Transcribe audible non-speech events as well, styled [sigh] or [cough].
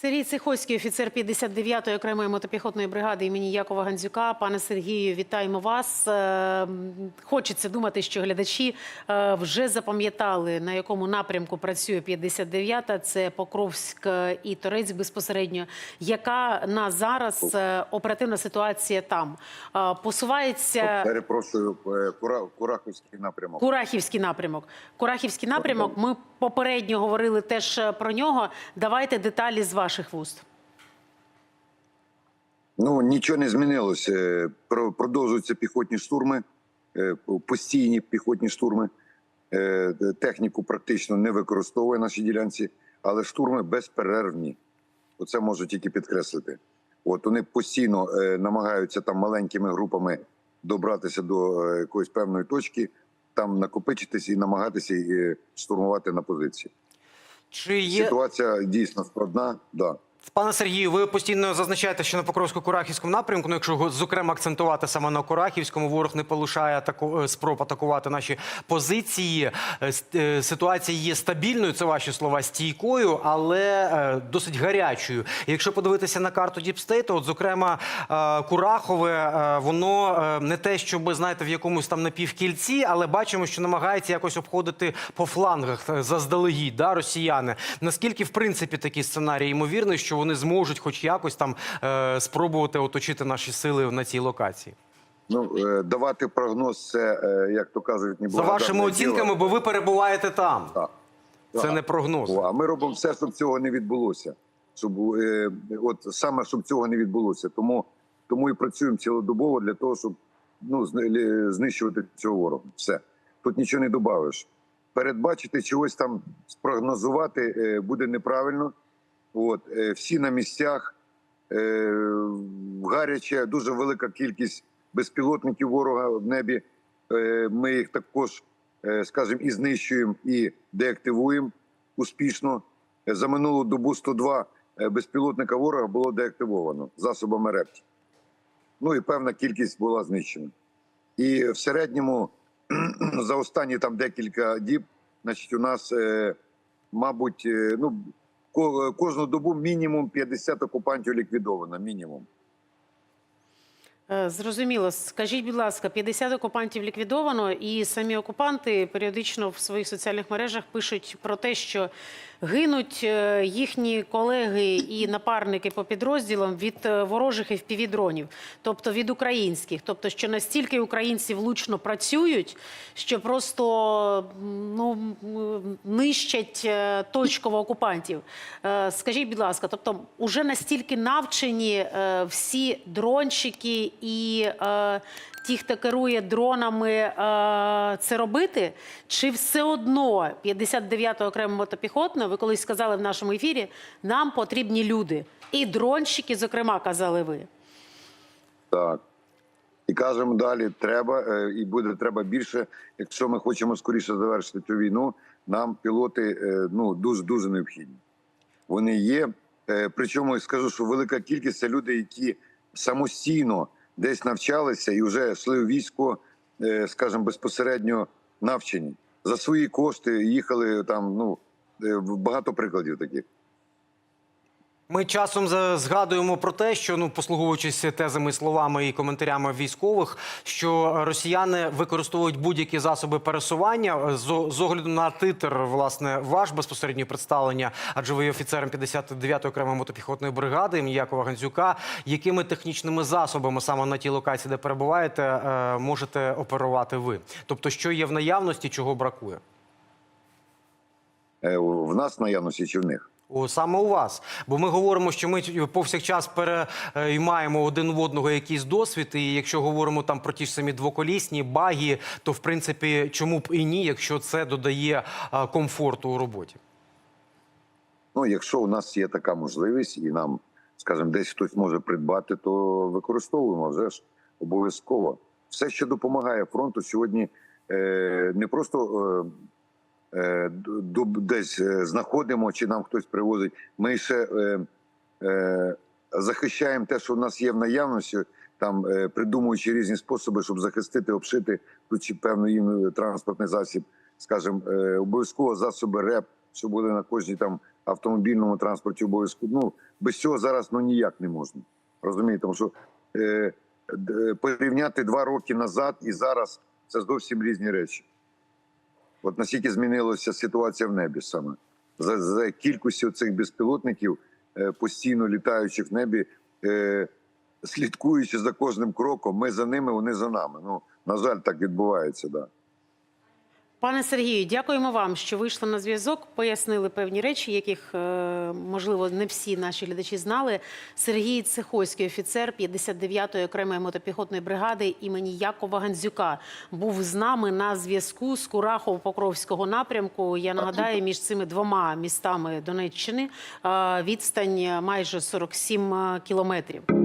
Сергій Цихоський, офіцер 59-ї окремої мотопіхотної бригади імені Якова Гандзюка. Пане Сергію, вітаємо вас. Е, Хочеться думати, що глядачі е, вже запам'ятали, на якому напрямку працює 59-та. Це Покровськ е, і Торець безпосередньо. Яка на зараз оперативна ситуація там? Посувається Перепрошую, Кура, Курахівський напрямок. Курахівський напрямок. Курахівський напрямок. Ми попередньо говорили теж про нього. Давайте деталі з ваших вуст. Ну нічого не змінилося. Продовжуються піхотні штурми, е, постійні піхотні штурми. Е, Техніку практично не використовує наші ділянці, але штурми безперервні. Оце можу тільки підкреслити. От вони постійно е, намагаються там маленькими групами добратися до якоїсь певної точки, там накопичитись і намагатися штурмувати на позиції. Чи є Ситуація дійсно складна. Да. Пане Сергію? Ви постійно зазначаєте, що на Покровсько-Курахівському напрямку, ну якщо зокрема акцентувати саме на Курахівському, ворог не полишає атаку е, спроб атакувати наші позиції. Е, е, Ситуація є стабільною. Це ваші слова стійкою, але досить гарячою. Якщо подивитися на карту Діпстейту, от зокрема Курахове, воно не те, щоб знаєте, в якомусь там напівкільці, але бачимо, що намагається якось обходити по флангах заздалегідь, да, росіяни. Наскільки в принципі такий сценарій ймовірний, що вони зможуть, хоч якось там е, спробувати оточити наші сили на цій локації? Ну е, давати прогноз, це е, як то кажуть, не За вашими оцінками, бо ви перебуваєте там. Так. Це Так. не прогноз. А ми робимо все, щоб цього не відбулося. Щоб е, от саме щоб цього не відбулося. Тому тому і працюємо цілодобово для того, щоб ну зни- знищувати цього ворога. Все тут нічого не добавиш. Передбачити чогось там спрогнозувати е, буде неправильно. От е, всі на місцях е, гаряче, дуже велика кількість безпілотників ворога в небі. Е, Ми їх також, е, скажімо, і знищуємо, і деактивуємо успішно. За минулу добу 102 е, безпілотника ворога було деактивовано засобами РЕПТ. Ну і певна кількість була знищена. І в середньому [clears throat] за останні там декілька діб, значить, у нас, е, мабуть, е, ну кожну добу мінімум 50 окупантів ліквідовано. Мінімум. Е, Зрозуміло. Скажіть, будь ласка, 50 окупантів ліквідовано, і самі окупанти періодично в своїх соціальних мережах пишуть про те, що гинуть е, їхні колеги і напарники по підрозділам від е, ворожих FPV-дронів, тобто від українських. Тобто, що настільки українці влучно працюють, що просто ну, нищать точково окупантів. Скажіть, будь ласка, тобто, уже настільки навчені всі дронщики і е, ті, хто керує дронами, е, це робити? Чи все одно 59-та окрема мотопіхотна, ви колись сказали в нашому ефірі, нам потрібні люди. І дронщики, зокрема, казали ви. Так. І кажемо далі, треба е, і буде треба більше. Якщо ми хочемо скоріше завершити цю війну, нам пілоти е, ну дуже дуже необхідні. Вони є. Е, Причому скажу, що велика кількість це люди, які самостійно десь навчалися і вже йшли у військо, е, скажімо, безпосередньо навчені за свої кошти. Їхали там. Ну е, багато прикладів таких. Ми часом згадуємо про те, що ну послуговуючись тезами, словами і коментарями військових, що росіяни використовують будь-які засоби пересування з, з огляду на титр, власне, ваш безпосередньо представлення, адже ви є офіцером 59-ї окремої мотопіхотної бригади імені Якова Гандзюка. Якими технічними засобами саме на тій локації, де перебуваєте, е, можете оперувати ви? Тобто, що є в наявності, чого бракує? Е, В нас наявності чи в них. Саме у вас, бо ми говоримо, що ми повсякчас переймаємо один в одного якийсь досвід. І якщо говоримо там про ті ж самі двоколісні баги, то в принципі чому б і ні, якщо це додає комфорту у роботі. Ну, якщо у нас є така можливість, і нам, скажімо, десь хтось може придбати, то використовуємо вже ж обов'язково. Все, що допомагає фронту, сьогодні е, не просто е, е, десь е, знаходимо, чи нам хтось привозить. Ми ще е, е, захищаємо те, що в нас є в наявності, там е, придумуючи різні способи, щоб захистити, обшити тут чи певний їм транспортний засіб, скажімо, е, обов'язково засоби РЕП, що були на кожній там автомобільному транспорті обов'язку. Ну без цього зараз ну ніяк не можна. Розумієте, тому що е, порівняти два роки назад і зараз це зовсім різні речі. От наскільки змінилася ситуація в небі саме за, за кількістю цих безпілотників, е, постійно літаючих в небі, е, слідкуючи за кожним кроком, ми за ними, вони за нами. Ну на жаль, так відбувається. Да. Пане Сергію, дякуємо вам, що вийшли на зв'язок, пояснили певні речі, яких е, можливо не всі наші глядачі знали. Сергій Цехойський, офіцер 59-ї окремої мотопіхотної бригади імені Якова Гандзюка, був з нами на зв'язку з Курахово-Покровського напрямку. Я нагадаю, між цими двома містами Донеччини е, відстань майже 47 кілометрів.